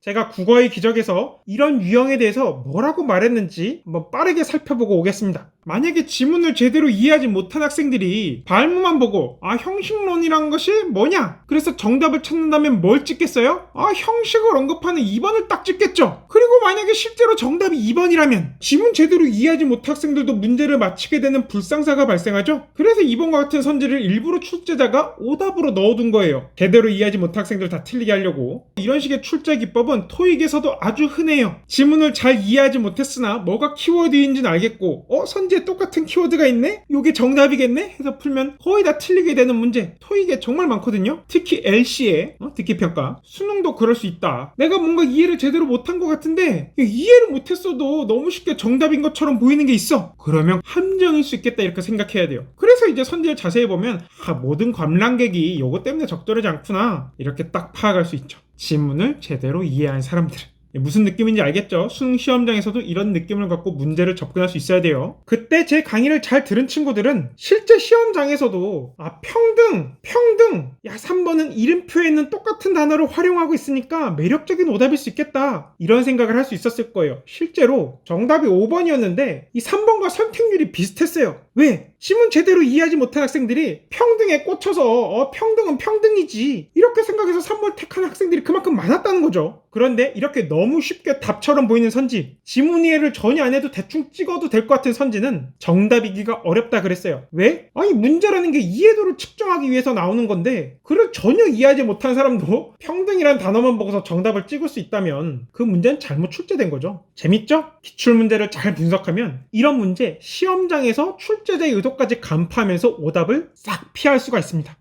제가 국어의 기적에서 이런 유형에 대해서 뭐라고 말했는지 한번 빠르게 살펴보고 오겠습니다. 만약에 지문을 제대로 이해하지 못한 학생들이 발문만 보고 아 형식론이란 것이 뭐냐? 그래서 정답을 찾는다면 뭘 찍겠어요? 아 형식을 언급하는 2번을 딱 찍겠죠. 그리고 만약에 실제로 정답이 2번이라면 지문 제대로 이해하지 못한 학생들도 문제를 맞히게 되는 불상사가 발생하죠. 그래서 2번과 같은 선지를 일부러 출제자가 오답으로 넣어둔 거예요. 제대로 이해하지 못한 학생들 다 틀리게 하려고. 이런 식의 출제 기법은 토익에서도 아주 흔해요. 지문을 잘 이해하지 못했으나 뭐가 키워드인지는 알겠고 어 선지 에 똑같은 키워드가 있네? 요게 정답이겠네? 해서 풀면 거의 다 틀리게 되는 문제 토익에 정말 많거든요. 특히 LC에 어? 듣기 평가 수능도 그럴 수 있다. 내가 뭔가 이해를 제대로 못한 것 같은데 이해를 못했어도 너무 쉽게 정답인 것처럼 보이는 게 있어. 그러면 함정일 수 있겠다 이렇게 생각해야 돼요. 그래서 이제 선지를 자세히 보면 아, 모든 관람객이 요거 때문에 적절하지 않구나 이렇게 딱 파악할 수 있죠. 지문을 제대로 이해한 사람들. 무슨 느낌인지 알겠죠? 수능 시험장에서도 이런 느낌을 갖고 문제를 접근할 수 있어야 돼요. 그때 제 강의를 잘 들은 친구들은 실제 시험장에서도 아 평등, 평등. 야 3번은 이름표에 있는 똑같은 단어를 활용하고 있으니까 매력적인 오답일 수 있겠다. 이런 생각을 할 수 있었을 거예요. 실제로 정답이 5번이었는데 이 3번과 선택률이 비슷했어요. 왜? 시문 제대로 이해하지 못한 학생들이 평등에 꽂혀서 어, 평등은 평등이지 이렇게 생각해서 3번 택한 학생들이 그만큼 많았다는 거죠. 그런데 이렇게 너무 쉽게 답처럼 보이는 선지, 지문 이해를 전혀 안 해도 대충 찍어도 될 것 같은 선지는 정답이기가 어렵다 그랬어요. 왜? 아니 문제라는 게 이해도를 측정하기 위해서 나오는 건데 그걸 전혀 이해하지 못한 사람도 평등이란 단어만 보고서 정답을 찍을 수 있다면 그 문제는 잘못 출제된 거죠. 재밌죠? 기출 문제를 잘 분석하면 이런 문제 시험장에서 출제자의 의 도까지 간파하면서 오답을 싹 피할 수가 있습니다.